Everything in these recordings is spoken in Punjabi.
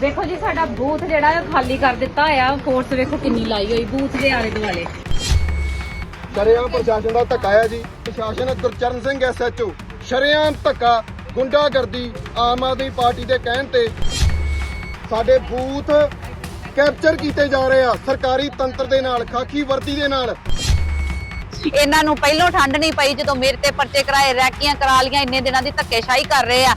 ਵੇਖੋ ਜੀ ਸਾਡਾ ਬੂਥ ਜਿਹੜਾ ਹੈ ਖਾਲੀ ਕਰ ਦਿੱਤਾ ਆ ਫੋਰਸ ਵੇਖੋ ਕਿੰਨੀ ਲਾਈ ਹੋਈ ਬੂਥ ਦੇ ਆਲੇ ਦੁਆਲੇ। ਸ਼ਰੇਆਮ ਪ੍ਰਸ਼ਾਸਨ ਦਾ ਧੱਕਾ ਹੈ ਜੀ। ਪ੍ਰਸ਼ਾਸਨ ਗੁਰਚਰਨ ਸਿੰਘ ਐਸਐਚਓ ਸ਼ਰੇਆਮ ਧੱਕਾ ਗੁੰਡਾਗਰਦੀ ਆਮ ਆਦਮੀ ਪਾਰਟੀ ਦੇ ਕਹਿਣ ਤੇ ਸਾਡੇ ਬੂਥ ਕੈਪਚਰ ਕੀਤੇ ਜਾ ਰਹੇ ਆ ਸਰਕਾਰੀ ਤੰਤਰ ਦੇ ਨਾਲ ਖਾਕੀ ਵਰਦੀ ਦੇ ਨਾਲ। ਇਹਨਾਂ ਨੂੰ ਪਹਿਲੋਂ ਠੰਡ ਨਹੀਂ ਪਈ ਜਦੋਂ ਮੇਰੇ ਤੇ ਪਰਚੇ ਕਰਾਏ ਰੈਕੀਆਂ ਕਰਾ ਲੀਆਂ ਇੰਨੇ ਦਿਨਾਂ ਦੀ ਧੱਕੇਸ਼ਾਹੀ ਕਰ ਰਹੇ ਆ।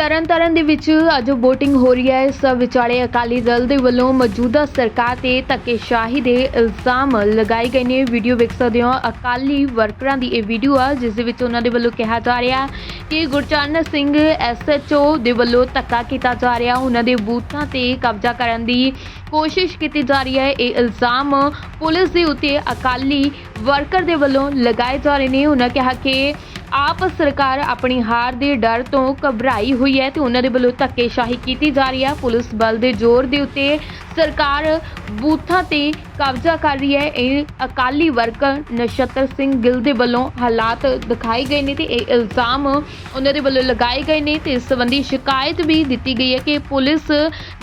ਤਰਨਤਾਰਨ ਦੇ ਵਿੱਚ ਅੱਜ VOTING ਹੋ ਰਹੀ ਹੈ। ਇਸ ਵਿਚਾਲੇ ਅਕਾਲੀ ਦਲ ਦੇ ਵੱਲੋਂ ਮੌਜੂਦਾ ਸਰਕਾਰ ਤੇ ਧੱਕੇਸ਼ਾਹੀ ਦੇ ਇਲਜ਼ਾਮ ਲਗਾਏ ਗਏ ਨੇ। ਵੀਡੀਓ ਵੇਖ ਸਕਦੇ ਹੋ। ਅਕਾਲੀ ਵਰਕਰਾਂ ਦੀ ਇਹ ਵੀਡੀਓ ਆ, ਜਿਸ ਦੇ ਵਿੱਚ ਉਹਨਾਂ ਦੇ ਵੱਲੋਂ ਕਿਹਾ ਜਾ ਰਿਹਾ ਕਿ ਗੁਰਚਰਨ ਸਿੰਘ ਐਸਐਚਓ ਦੇ ਵੱਲੋਂ ਧੱਕਾ ਕੀਤਾ ਜਾ ਰਿਹਾ। ਉਹਨਾਂ ਦੇ ਬੂਥਾਂ ਤੇ ਕਬਜ਼ਾ ਕਰਨ ਦੀ ਕੋਸ਼ਿਸ਼ ਕੀਤੀ ਜਾ ਰਹੀ ਹੈ। ਇਹ ਇਲਜ਼ਾਮ ਪੁਲਿਸ ਦੇ ਉੱਤੇ ਅਕਾਲੀ ਵਰਕਰ ਦੇ ਵੱਲੋਂ ਲਗਾਏ ਜਾ ਰਹੇ ਨੇ। ਉਹਨਾਂ ਕਿਹਾ ਕਿ ਆਪ ਸਰਕਾਰ ਆਪਣੀ ਹਾਰ ਦੇ ਡਰ ਤੋਂ ਘਬਰਾਈ ਹੋਈ ਹੈ ਤੇ ਉਹਨਾਂ ਦੇ ਵੱਲੋਂ ਧੱਕੇਸ਼ਾਹੀ ਕੀਤੀ ਜਾ ਰਹੀ ਹੈ। ਪੁਲਿਸ ਬਲ ਦੇ ਜ਼ੋਰ ਦੇ ਉੱਤੇ ਸਰਕਾਰ ਬੂਥਾਂ ਤੇ ਕਬਜ਼ਾ ਕਰ ਰਹੀ ਹੈ। ਇਹ ਅਕਾਲੀ ਵਰਕਰ ਨਛੱਤਰ ਸਿੰਘ ਗਿੱਲ ਦੇ ਵੱਲੋਂ ਹਾਲਾਤ ਦਿਖਾਏ ਗਏ ਨੇ ਤੇ ਇਹ ਇਲਜ਼ਾਮ ਉਹਨਾਂ ਦੇ ਵੱਲੋਂ ਲਗਾਏ ਗਏ ਨੇ ਤੇ ਇਸ ਸੰਬੰਧੀ ਸ਼ਿਕਾਇਤ ਵੀ ਦਿੱਤੀ ਗਈ ਹੈ ਕਿ ਪੁਲਿਸ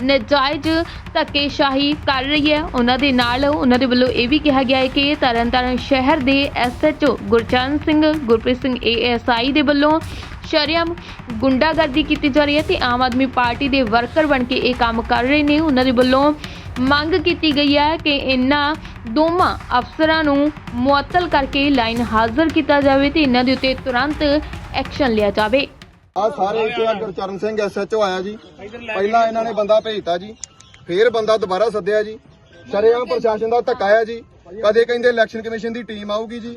ਨਜਾਇਜ਼ ਧੱਕੇਸ਼ਾਹੀ ਕਰ ਰਹੀ ਹੈ। ਉਹਨਾਂ ਦੇ ਨਾਲ ਉਹਨਾਂ ਦੇ ਵੱਲੋਂ ਇਹ ਵੀ ਕਿਹਾ ਗਿਆ ਹੈ ਕਿ ਤਰਨਤਾਰਨ ਸ਼ਹਿਰ ਦੇ SHO Gurcharan Singh, Gurpreet Singh A ASI ਦੇ ਵੱਲੋਂ ਸ਼ਰਿਆਮ ਗੁੰਡਾਗਰਦੀ ਕੀਤੀ ਜਾ ਰਹੀ ਹੈ ਤੇ ਆਮ ਆਦਮੀ ਪਾਰਟੀ ਦੇ ਵਰਕਰ ਬਣ ਕੇ ਇਹ ਕੰਮ ਕਰ ਰਹੇ ਨੇ। ਉਹਨਾਂ ਦੇ ਵੱਲੋਂ ਮੰਗ ਕੀਤੀ ਗਈ ਹੈ ਕਿ ਇਹਨਾਂ ਦੋਵਾਂ ਅਫਸਰਾਂ ਨੂੰ ਮੁਅੱਤਲ ਕਰਕੇ ਲਾਈਨ ਹਾਜ਼ਰ ਕੀਤਾ ਜਾਵੇ ਤੇ ਇਹਨਾਂ ਦੇ ਉੱਤੇ ਤੁਰੰਤ ਐਕਸ਼ਨ ਲਿਆ ਜਾਵੇ। ਆ ਸਾਰੇ ਇੱਥੇ ਆ ਗੁਰਚਰਨ ਸਿੰਘ ਐਸਐਚਓ ਆਇਆ ਜੀ। ਪਹਿਲਾਂ ਇਹਨਾਂ ਨੇ ਬੰਦਾ ਭੇਜਤਾ ਜੀ। ਫੇਰ ਬੰਦਾ ਦੁਬਾਰਾ ਸੱਦਿਆ ਜੀ। ਸ਼ਰੇਆਮ ਪ੍ਰਸ਼ਾਸਨ ਦਾ ਧੱਕਾ ਹੈ ਜੀ। ਕਦੇ ਕਹਿੰਦੇ ਇਲੈਕਸ਼ਨ ਕਮਿਸ਼ਨ ਦੀ ਟੀਮ ਆਊਗੀ ਜੀ।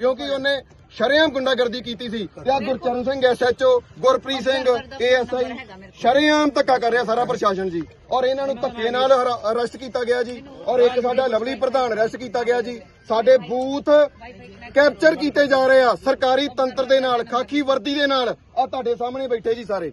ਕਿਉਂਕਿ ਉਹਨੇ ਸ਼ਰੇਆਮ ਗੁੰਡਾਗਰਦੀ ਕੀਤੀ ਸੀ। ਤੇ ਆ ਗੁਰਚਰਨ ਸਿੰਘ ਐਸਐਚਓ ਗੁਰਪ੍ਰੀਤ ਸਿੰਘ ਏਐਸਆਈ ਸ਼ਰੇਆਮ ਧੱਕਾ ਕਰ ਰਿਹਾ ਸਾਰਾ ਪ੍ਰਸ਼ਾਸਨ ਜੀ। ਔਰ ਇਹਨਾਂ ਨੂੰ ਧੱਕੇ ਨਾਲ ਅਰੈਸਟ ਕੀਤਾ ਗਿਆ ਜੀ। ਔਰ ਇੱਕ ਸਾਡਾ ਲਵਲੀ ਪ੍ਰਧਾਨ ਅਰੈਸਟ ਕੀਤਾ ਗਿਆ ਜੀ। ਸਾਡੇ ਬੂਥ ਕੈਪਚਰ ਕੀਤੇ ਜਾ ਰਹੇ ਆ। ਸਰਕਾਰੀ ਤੰਤਰ ਦੇ ਨਾਲ ਖਾਕੀ ਵਰਦੀ ਦੇ ਨਾਲ। ਆ ਤੁਹਾਡੇ ਸਾਹਮਣੇ ਬੈਠੇ ਜੀ ਸਾਰੇ।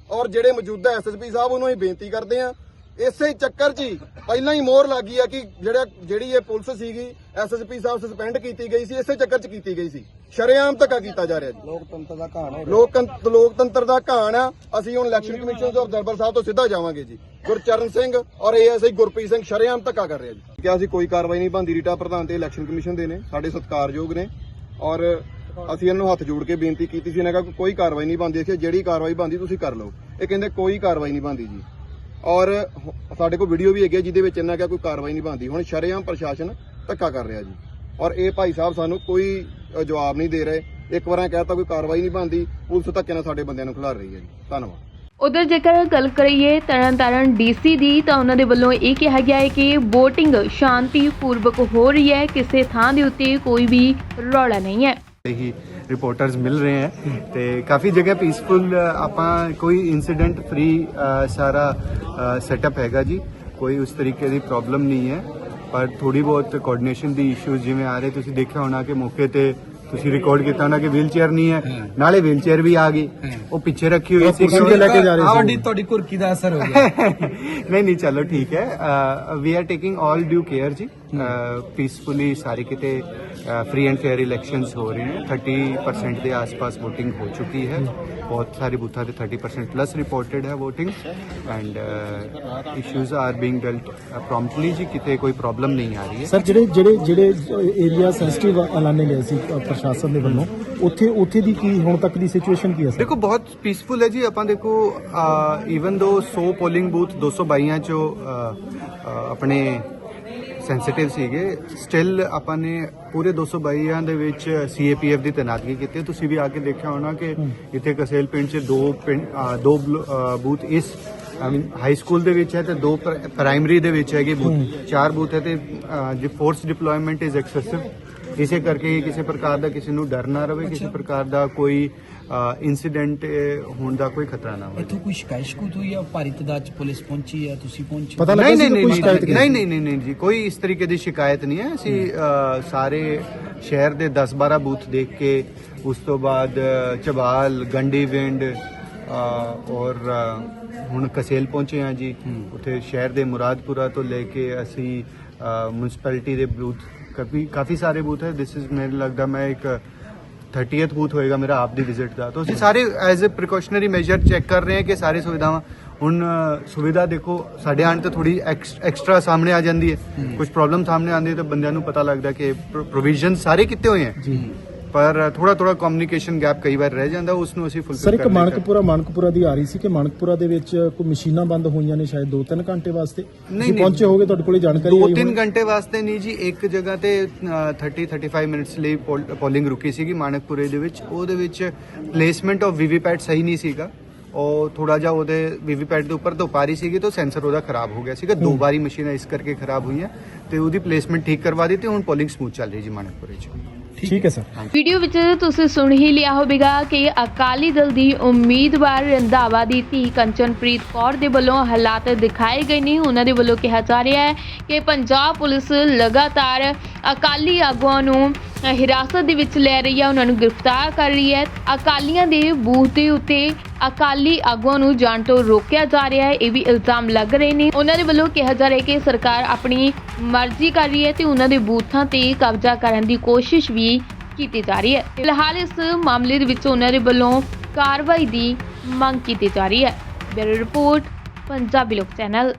ਔਰ ਜਿਹੜੇ ਮੌਜੂਦਾ ਐਸਐਸਪੀ ਸਾਹਿਬ ਉਹਨੂੰ ਅਸੀਂ ਬੇਨਤੀ ਕਰਦੇ ਆ ਇਸੇ ਚੱਕਰ 'ਚ ਹੀ ਪਹਿਲਾਂ ਹੀ ਮੋਹਰ ਲੱਗੀ ਆ ਕਿ ਜਿਹੜਾ ਜਿਹੜੀ ਇਹ ਪੁਲਿਸ ਸੀਗੀ ਐਸਐਸਪੀ ਸਾਹਿਬ ਸਸਪੈਂਡ ਕੀਤੀ ਗਈ ਸੀ ਇਸੇ ਚੱਕਰ 'ਚ ਕੀਤੀ ਗਈ ਸੀ। ਸ਼ਰੇਆਮ ਧੱਕਾ ਕੀਤਾ ਜਾ ਰਿਹਾ ਜੀ। ਲੋਕਤੰਤਰ ਦਾ ਘਾਣ ਹੈ। ਲੋਕਤੰਤਰ ਲੋਕਤੰਤਰ ਦਾ ਘਾਣ ਆ। ਅਸੀਂ ਹੁਣ ਇਲੈਕਸ਼ਨ ਕਮਿਸ਼ਨ ਤੋਂ ਦਰਬਾਰ ਸਾਹਿਬ ਤੋਂ ਸਿੱਧਾ ਜਾਵਾਂਗੇ ਜੀ। ਗੁਰਚਰਨ ਸਿੰਘ ਔਰ ਏਐਸਆਈ ਗੁਰਪ੍ਰੀਤ ਸਿੰਘ ਸ਼ਰੇਆਮ ਧੱਕਾ ਕਰ ਰਿਹਾ ਜੀ। ਕਿ ਅਸੀਂ ਕੋਈ ਕਾਰਵਾਈ ਨਹੀਂ ਬੰਦੀ ਰੀਟਾ ਪ੍ਰਧਾਨ ਤੇ ਇਲੈਕਸ਼ਨ ਕਮਿਸ਼ਨ ਦੇ ਨੇ ਸਾਡੇ ਸਤਿਕਾਰਯੋਗ ਨੇ। ਔਰ ਅਸੀਂ ਇਹਨਾਂ ਨੂੰ ਹੱਥ ਜੋੜ ਕੇ ਬੇਨਤੀ ਕੀਤੀ ਸੀ ਇਹਨਾਂ ਕਾ ਕੋਈ ਕਾਰਵਾਈ ਨਹੀਂ ਬੰਦੀ ਸੀ ਜਿਹੜੀ ਕਾਰਵਾਈ ਬੰਦੀ ਤੁਸੀਂ ਕਰ ਲਓ। ਇਹ ਕਹਿੰਦੇ ਕੋਈ ਕਾਰਵਾਈ ਨਹੀਂ ਬੰਦੀ ਜੀ। ਔਰ ਸਾਡੇ ਕੋਲ ਵੀਡੀਓ ਵੀ ਹੈਗੀ ਹੈ ਜਿਹਦੇ ਵਿੱਚ ਇਹਨਾਂ ਕਿਹਾ ਕੋਈ ਕਾਰਵਾਈ ਨਹੀਂ ਬੰਦੀ ਹੁਣ ਸ਼ਰੇਆਮ ਪ੍ਰਸ਼ਾਸਨ ਧੱਕਾ ਕਰ ਰਿਹਾ ਜੀ। ਔਰ ਇਹ ਭਾਈ ਸਾਹਿਬ ਸਾਨੂੰ ਕੋਈ ਜਵਾਬ ਨਹੀਂ ਦੇ ਰਹੇ। ਇੱਕ ਵਾਰਾਂ ਕਹਿਤਾ ਕੋਈ ਕਾਰਵਾਈ ਨਹੀਂ ਬੰਦੀ ਪੁਲਿਸ ਧੱਕੇ ਨਾਲ ਸਾਡੇ ਬੰਦਿਆਂ ਨੂੰ ਖਿਲਾਰ ਰਹੀ ਹੈ ਜੀ। ਧੰਨਵਾਦ। ਉਧਰ ਜੇਕਰ ਗੱਲ ਕਰੀਏ ਤਰਨਤਾਰਨ ਡੀਸੀ ਦੀ ਤਾਂ ਉਹਨਾਂ ਦੇ ਵੱਲੋਂ ਇਹ ਕਿਹਾ ਗਿਆ ਹੈ ਕਿ VOTING ਸ਼ਾਂਤੀਪੂਰਵਕ ਹੋ ਰਹੀ ਹੈ। ਕਿਸੇ ਥਾਂ ਦੇ ਉੱਤੇ ਕੋਈ ਵੀ ਰੌਲਾ ਨਹੀਂ ਹੈ। ਹੀ ਰਿਪੋਰਟਰਸ ਮਿਲ ਰਹੇ ਹੈ ਤੇ ਕਾਫੀ ਜਗ੍ਹਾ ਪੀਸਫੁਲ ਆਪਾਂ ਕੋਈ ਇਨਸੀਡੈਂਟ ਫ੍ਰੀ ਸਾਰਾ ਸੈਟਅਪ ਹੈਗਾ ਜੀ। ਕੋਈ ਉਸ ਤਰੀਕੇ ਦੀ ਪ੍ਰੋਬਲਮ ਨਹੀਂ ਹੈ। ਪਰ ਥੋੜੀ ਬਹੁਤ ਕੋਆਰਡੀਨੇਸ਼ਨ ਦੀ ਇਸ਼ੂਜ਼ ਜਿਵੇਂ ਆ ਰਹੇ ਤੁਸੀਂ ਦੇਖਿਆ ਹੋਣਾ ਕਿ ਮੌਕੇ ਤੇ ਤੁਸੀਂ ਰਿਕਾਰਡ ਕੀਤਾ ਹੋਣਾ ਕਿ ਵੀਲ ਚੇਅਰ ਨਹੀਂ ਹੈ। ਨਾਲੇ ਵੀਲ ਚੇਅਰ ਵੀ ਆ ਗਈ। ਉਹ ਪਿੱਛੇ ਰੱਖੀ ਹੋਈ ਸੀ। ਲੈ ਕੇ ਜਾ ਰਹੇ ਆਹ ਵੱਡੀ ਤੁਹਾਡੀ ਕੁਰਕੀ ਦਾ ਅਸਰ ਹੋ ਗਿਆ। ਨਹੀਂ ਨਹੀਂ ਚਲੋ ਠੀਕ ਹੈ। We are taking 올 due care ਜੀ। ਪੀਸਫੁਲੀ ਸਾਰੇ ਕਿਤੇ ਫ੍ਰੀ ਐਂਡ ਫੇਅਰ ਇਲੈਕਸ਼ਨਸ ਹੋ ਰਹੇ ਨੇ। 30% ਦੇ ਆਸ-ਪਾਸ VOTING ਹੋ ਚੁੱਕੀ ਹੈ। ਬਹੁਤ ਸਾਰੇ ਬੂਥਾਂ ਤੇ 30% ਪਲੱਸ ਰਿਪੋਰਟਡ ਹੈ VOTING and issues are being dealt promptly ਜੀ ਕਿਤੇ ਕੋਈ ਪ੍ਰੋਬਲਮ ਨਹੀਂ ਆ ਰਹੀ ਹੈ। ਸਰ ਜਿਹੜੇ ਜਿਹੜੇ ਜਿਹੜੇ ਏਰੀਆ ਸੈਂਸਿਟਿਵ ਐਲਾਨੇ ਗਏ ਸੀ ਪ੍ਰਸ਼ਾਸਨ ਦੇ ਵੱਲੋਂ ਉੱਥੇ ਉੱਥੇ ਦੀ ਕੀ ਹੁਣ ਤੱਕ ਦੀ ਸਿਚੁਏਸ਼ਨ ਕੀ ਹੈ ਸਰ ਦੇਖੋ ਬਹੁਤ ਪੀਸਫੁਲ ਹੈ ਜੀ। ਆਪਾਂ ਦੇਖੋ ਈਵਨ ਦੋ 100 ਪੋਲਿੰਗ ਬੂਥ 222 ਚੋਂ ਆਪਣੇ ਸੈਂਸਿਟਿਵ ਸੀਗੇ। ਸਟਿਲ ਆਪਾਂ ਨੇ ਪੂਰੇ 222 ਦੇ ਵਿੱਚ ਸੀਏਪੀਐਫ ਦੀ ਤੈਨਾਤਗੀ ਕੀਤੀ। ਹੈ। ਤੁਸੀਂ ਵੀ ਆ ਕੇ ਦੇਖਿਆ ਹੋਣਾ ਕਿ ਇੱਥੇ ਕਸੇਲ ਪਿੰਡ 'ਚ ਦੋ ਪਿੰਡ ਅ, ਦੋ ਬਲ- ਅ, ਬੂਥ ਇਸ ਹਾਈ ਸਕੂਲ ਦੇ ਵਿੱਚ ਹੈ ਤੇ ਦੋ ਪ੍ਰ- ਪ੍ਰਾਇਮਰੀ ਦੇ ਵਿੱਚ ਹੈਗੇ ਬੂਥ। ਚਾਰ ਬੂਥ ਹੈ ਤੇ ਜੇ ਫੋਰਸ ਡਿਪਲੋਇਮੈਂਟ ਇਜ਼ ਐਕਸੈਸਿਵ ਇਸੇ ਕਰਕੇ ਕਿਸੇ ਪ੍ਰਕਾਰ ਦਾ ਕਿਸੇ ਨੂੰ ਡਰ ਨਾ ਰਵੇ ਕਿਸੇ ਪ੍ਰਕਾਰ ਦਾ ਕੋਈ ਇਨਸੀਡੈਂਟ ਹੋਣ ਦਾ ਕੋਈ ਖਤਰਾ ਨਾ ਹੋਵੇ। ਇੱਥੋਂ ਕੋਈ ਸ਼ਿਕਾਇਤ ਸ਼ਿਕੂਤ ਹੋਈ ਆ ਭਾਰੀ ਤਾਦਾਦ ਚ ਪੁਲਿਸ ਪਹੁੰਚੀ ਆ ਤੁਸੀਂ ਪਹੁੰਚੇ? ਪਤਾ ਲੱਗਾ ਨਹੀਂ ਨਹੀਂ ਨਹੀਂ ਕੋਈ ਸ਼ਿਕਾਇਤ ਨਹੀਂ? ਨਹੀਂ ਨਹੀਂ ਨਹੀਂ ਜੀ ਕੋਈ ਇਸ ਤਰੀਕੇ ਦੀ ਸ਼ਿਕਾਇਤ ਨਹੀਂ ਹੈ। ਅਸੀਂ ਸਾਰੇ ਸ਼ਹਿਰ ਦੇ 10-12 ਬੂਥ ਦੇਖ ਕੇ ਉਸ ਤੋਂ ਬਾਅਦ ਚਬਾਲ ਗੰਡੀ ਵਿੰਡ ਅ, ਔਰ ਹੁਣ ਕਸੇਲ ਪਹੁੰਚੇ ਹਾਂ ਜੀ। ਉੱਥੇ ਸ਼ਹਿਰ ਦੇ ਮੁਰਾਦਪੁਰਾ ਤੋਂ ਲੈ ਕੇ ਅਸੀਂ ਮਿਊਨਿਸਪੈਲਿਟੀ ਦੇ ਬੂਥ ਕਾਫੀ ਕਾਫੀ ਸਾਰੇ ਬੂਥ ਹੈ। ਦਿਸ ਇਜ਼ ਮੈਨੂੰ ਲੱਗਦਾ ਮੈਂ ਇੱਕ 30th ਬੂਥ ਹੋਏਗਾ ਮੇਰਾ ਆਪ ਦੀ ਵਿਜ਼ਿਟ ਦਾ। ਤਾਂ ਅਸੀਂ ਸਾਰੇ as a precautionary measure check ਕਰ ਰਹੇ ਹਾਂ ਕਿ ਸਾਰੇ ਸੁਵਿਧਾਵਾਂ ਹੁਣ ਸੁਵਿਧਾ ਦੇਖੋ ਸਾਡੇ ਆਣ ਤੇ ਥੋੜੀ ਐਕਸਟਰਾ ਸਾਹਮਣੇ ਆ ਜਾਂਦੀ ਹੈ। ਕੁਝ ਪ੍ਰੋਬਲਮ ਸਾਹਮਣੇ ਆਉਂਦੀ ਹੈ ਤਾਂ ਬੰਦਿਆਂ ਨੂੰ ਪਤਾ ਲੱਗਦਾ ਕਿ ਪ੍ਰੋਵੀਜ਼ਨ ਸਾਰੇ ਕੀਤੇ ਹੋਏ ਹੈ। ਜੀ। ਪਰ ਥੋੜਾ ਥੋੜਾ ਕਮਿਊਨੀਕੇਸ਼ਨ ਗੈਪ ਕਈ ਵਾਰ ਰਹਿ ਜਾਂਦਾ ਉਸ ਨੂੰ ਅਸੀਂ ਸਰ ਫੁੱਲਫਿਲ ਇੱਕ ਮਾਨਕਪੁਰਾ ਮਾਨਕਪੁਰਾ ਦੀ ਆ ਰਹੀ ਸੀ ਕਿ ਮਾਨਕਪੁਰਾ ਦੇ ਵਿੱਚ ਕੋਈ ਮਸ਼ੀਨਾਂ ਬੰਦ ਹੋਈਆਂ ਨੇ ਸ਼ਾਇਦ 2-3 ਘੰਟੇ ਵਾਸਤੇ? ਤੁਸੀਂ ਨਹੀਂ। ਪਹੁੰਚੇ ਹੋਗੇ ਤੁਹਾਡੇ ਕੋਲੇ ਜਾਣਕਾਰੀ ਆਈ ਤਿੰਨ ਹੋਣੀ? ਘੰਟੇ ਵਾਸਤੇ ਨਹੀਂ ਜੀ ਇੱਕ ਜਗ੍ਹਾ ਤੇ ਅ, 30 35 ਮਿੰਟਸ ਲਈ ਪੋਲਿੰਗ ਰੁਕੀ ਸੀਗੀ ਮਾਨਕਪੁਰੇ ਦੇ ਵਿੱਚ। ਉਹਦੇ ਵਿੱਚ ਪਲੇਸਮੈਂਟ ਆਫ ਵੀਵੀਪੈਟ ਸਹੀ ਨਹੀਂ ਸੀਗਾ। ਉਹ ਥੋੜਾ ਜਿਹਾ ਉਹਦੇ ਵੀਵੀਪੈਟ ਦੇ ਉੱਪਰ ਰਹੀ ਸੀਗੀ ਤਾਂ ਸੈਂਸਰ ਉਹਦਾ ਖਰਾਬ ਹੋ ਗਿਆ ਸੀਗਾ। ਦੋ ਵਾਰੀ ਮਸ਼ੀਨਾਂ ਇਸ ਕਰਕੇ ਖਰਾਬ ਹੋਈਆਂ ਤੇ ਉਹਦੀ ਪਲੇਸਮੈਂਟ ਠੀਕ ਕਰਵਾ ਦਿੱਤੀ ਹੁਣ ਪੋਲਿੰਗ ਸਮੂਥ ਚੱਲ ਰਹੀ ਜੀ ਮਾਨਕਪੁਰੇ 'ਚ। ਠੀਕ ਹੈ ਸਰ। ਵੀਡੀਓ ਵਿੱਚ ਤੁਸੀਂ ਸੁਣ ਹੀ ਲਿਆ ਹੋਵੇਗਾ ਕਿ ਅਕਾਲੀ ਦਲ ਦੀ ਉਮੀਦਵਾਰ ਰੰਧਾਵਾ ਦੀ ਧੀ ਕੰਚਨਪ੍ਰੀਤ ਕੌਰ ਦੇ ਵੱਲੋਂ ਹਾਲਾਤ ਦਿਖਾਏ ਗਏ ਨੇ। ਉਹਨਾਂ ਦੇ ਵੱਲੋਂ ਕਿਹਾ ਜਾ ਰਿਹਾ ਹੈ ਕਿ ਪੰਜਾਬ ਪੁਲਿਸ ਲਗਾਤਾਰ ਅਕਾਲੀ ਆਗੂਆਂ ਨੂੰ ਹਿਰਾਸਤ ਦੇ ਵਿੱਚ ਲੈ ਰਹੀ ਹੈ। ਉਹਨਾਂ ਨੂੰ ਗ੍ਰਿਫਤਾਰ ਕਰ ਰਹੀ ਹੈ। ਅਕਾਲੀਆਂ ਦੇ ਬੂਥ ਦੇ ਉੱਤੇ ਅਕਾਲੀ ਆਗੂਆਂ ਨੂੰ ਜਾਣ ਤੋਂ ਰੋਕਿਆ ਜਾ ਰਿਹਾ ਹੈ। ਇਹ ਵੀ ਇਲਜ਼ਾਮ ਲੱਗ ਰਹੇ ਨੇ। ਉਹਨਾਂ ਦੇ ਵੱਲੋਂ ਕਿਹਾ ਜਾ ਰਿਹਾ ਹੈ ਕਿ ਸਰਕਾਰ ਆਪਣੀ ਮਰਜ਼ੀ ਕਰ ਰਹੀ ਹੈ ਤੇ ਉਹਨਾਂ ਦੇ ਬੂਥਾਂ ਤੇ ਕਬਜ਼ਾ ਕਰਨ ਦੀ ਕੋਸ਼ਿਸ਼ ਵੀ ਕੀਤੀ ਜਾ ਰਹੀ ਹੈ। ਫਿਲਹਾਲ ਇਸ ਮਾਮਲੇ ਦੇ ਵਿੱਚ ਉਹਨਾਂ ਦੇ ਵੱਲੋਂ ਕਾਰਵਾਈ ਦੀ ਮੰਗ ਕੀਤੀ ਜਾ ਰਹੀ ਹੈ। ਬਿਊਰੋ ਰਿਪੋਰਟ, ਪੰਜਾਬੀ ਲੋਕ ਚੈਨਲ।